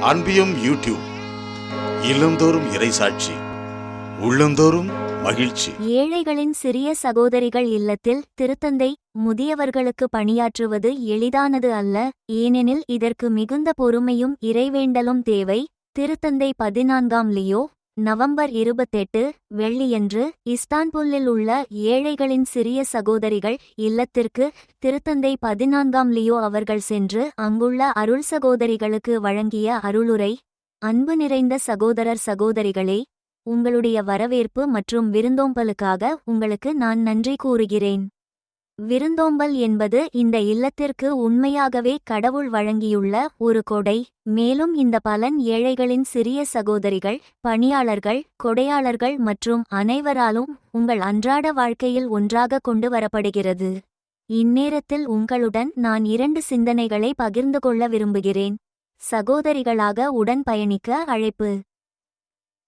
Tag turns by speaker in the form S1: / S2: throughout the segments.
S1: அன்பியும் YouTube இல்லந்தோறும் இறைசாட்சி உள்ளந்தோறும் மகிழ்ச்சி.
S2: ஏழைகளின் சிறிய சகோதரிகள் இல்லத்தில் திருத்தந்தை முதியவர்களுக்கு பணியாற்றுவது எளிதானது அல்ல. ஏனெனில் இதற்கு மிகுந்த பொறுமையும் இறைவேண்டலும் தேவை. திருத்தந்தை பதினான்காம் லியோ நவம்பர் இருபத்தெட்டு வெள்ளியன்று இஸ்தான்புல்லில் உள்ள ஏழைகளின் சிறிய சகோதரிகள் இல்லத்திற்கு திருத்தந்தை பதினான்காம் லியோ அவர்கள் சென்று அங்குள்ள அருள் சகோதரிகளுக்கு வழங்கிய அருளுரை அன்பு நிறைந்த சகோதரர் சகோதரிகளே உங்களுடைய வரவேற்பு மற்றும் விருந்தோம்பலுக்காக உங்களுக்கு நான் நன்றி கூறுகிறேன். விருந்தோம்பல் என்பது இந்த இல்லத்திற்கு உண்மையாகவே கடவுள் வழங்கியுள்ள ஒரு கொடை. மேலும் இந்த பலன் ஏழைகளின் சிறிய சகோதரிகள் பணியாளர்கள் கொடையாளர்கள் மற்றும் அனைவராலும் உங்கள் அன்றாட வாழ்க்கையில் ஒன்றாக கொண்டு வரப்படுகிறது. இந்நேரத்தில் உங்களுடன் நான் இரண்டு சிந்தனைகளை பகிர்ந்து கொள்ள விரும்புகிறேன். சகோதரிகளாக உடன் பயணிக்க அழைப்பு.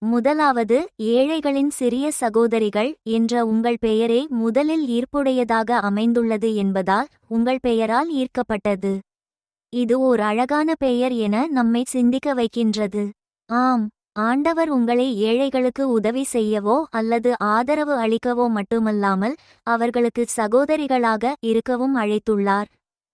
S2: முதலாவது ஏழைகளின் சிறிய சகோதரிகள் என்ற உங்கள் பெயரே முதலில் ஈர்ப்புடையதாக அமைந்துள்ளது என்பதால் உங்கள் பெயரால் ஈர்க்கப்பட்டது. இது ஓர் அழகான பெயர் என நம்மை சிந்திக்க வைக்கின்றது. ஆம் ஆண்டவர் உங்களை ஏழைகளுக்கு உதவி செய்யவோ அல்லது ஆதரவு அளிக்கவோ மட்டுமல்லாமல் அவர்களுக்கு சகோதரிகளாக இருக்கவும் அழைத்துள்ளார்.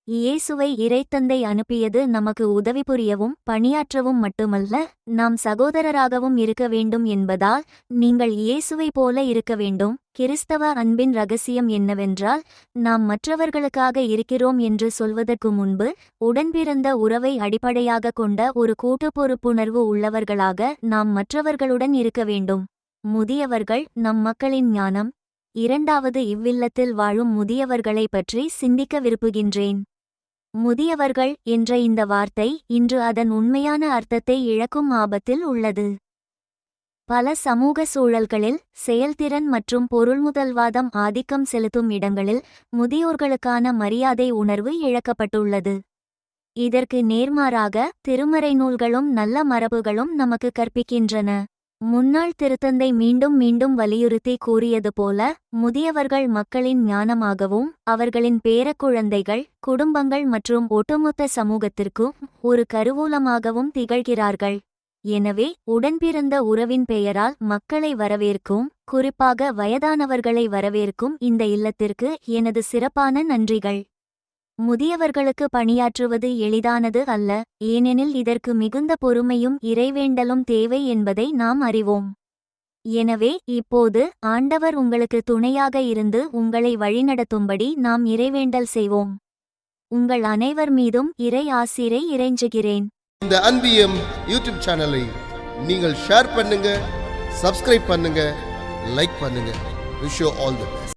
S2: இயேசுவை இறைத்தந்தை அனுப்பியது நமக்கு உதவி புரியவும் பணியாற்றவும் மட்டுமல்ல நாம் சகோதரராகவும் இருக்க வேண்டும் என்பதால் நீங்கள் இயேசுவை போல இருக்க வேண்டும். கிறிஸ்தவ அன்பின் ரகசியம் என்னவென்றால் நாம் மற்றவர்களுக்காக இருக்கிறோம் என்று சொல்வதற்கு முன்பு உடன்பிறந்த உறவை அடிப்படையாக கொண்ட ஒரு கூட்டு பொறுப்புணர்வு உள்ளவர்களாக நாம் மற்றவர்களுடன் இருக்க வேண்டும். முதியவர்கள் நம் மக்களின் ஞானம். இரண்டாவது இவ்வில்லத்தில் வாழும் முதியவர்களை பற்றி சிந்திக்க விரும்புகின்றேன். முதியவர்கள் என்ற இந்த வார்த்தை இன்று அதன் உண்மையான அர்த்தத்தை இழக்கும் ஆபத்தில் உள்ளது. பல சமூக சூழல்களில் செயல்திறன் மற்றும் பொருள்முதல்வாதம் ஆதிக்கம் செலுத்தும் இடங்களில் முதியோர்களுக்கான மரியாதை உணர்வு இழக்கப்பட்டுள்ளது. இதற்கு நேர்மாறாக திருமறை நூல்களும் நல்ல மரபுகளும் நமக்கு கற்பிக்கின்றன. முன்னாள் திருத்தந்தை மீண்டும் மீண்டும் வலியுறுத்தி கூறியது போல முதியவர்கள் மக்களின் ஞானமாகவும் அவர்களின் பேரக்குழந்தைகள் குடும்பங்கள் மற்றும் ஒட்டுமொத்த சமூகத்திற்கும் ஒரு கருவூலமாகவும் திகழ்கிறார்கள். எனவே உடன்பிறந்த உறவின் பெயரால் மக்களை வரவேற்கும் குறிப்பாக வயதானவர்களை வரவேற்கும் இந்த இல்லத்திற்கு எனது சிறப்பான நன்றிகள். முதியவர்களுக்கு பணியாற்றுவது எளிதானது அல்ல ஏனெனில் இதற்கு மிகுந்த பொறுமையும் இறைவேண்டலும் தேவை என்பதை நாம் அறிவோம். எனவே இப்போது ஆண்டவர் உங்களுக்கு துணையாக இருந்து உங்களை வழிநடத்தும்படி நாம் இறைவேண்டல் செய்வோம். உங்கள் அனைவர் மீதும் இறை ஆசிரை இறைஞ்சுகிறேன்.
S3: இந்த அன்பியம் யூடியூப் சேனலை நீங்கள் ஷேர் பண்ணுங்க சப்ஸ்கிரைப் பண்ணுங்க லைக் பண்ணுங்க. Wish all the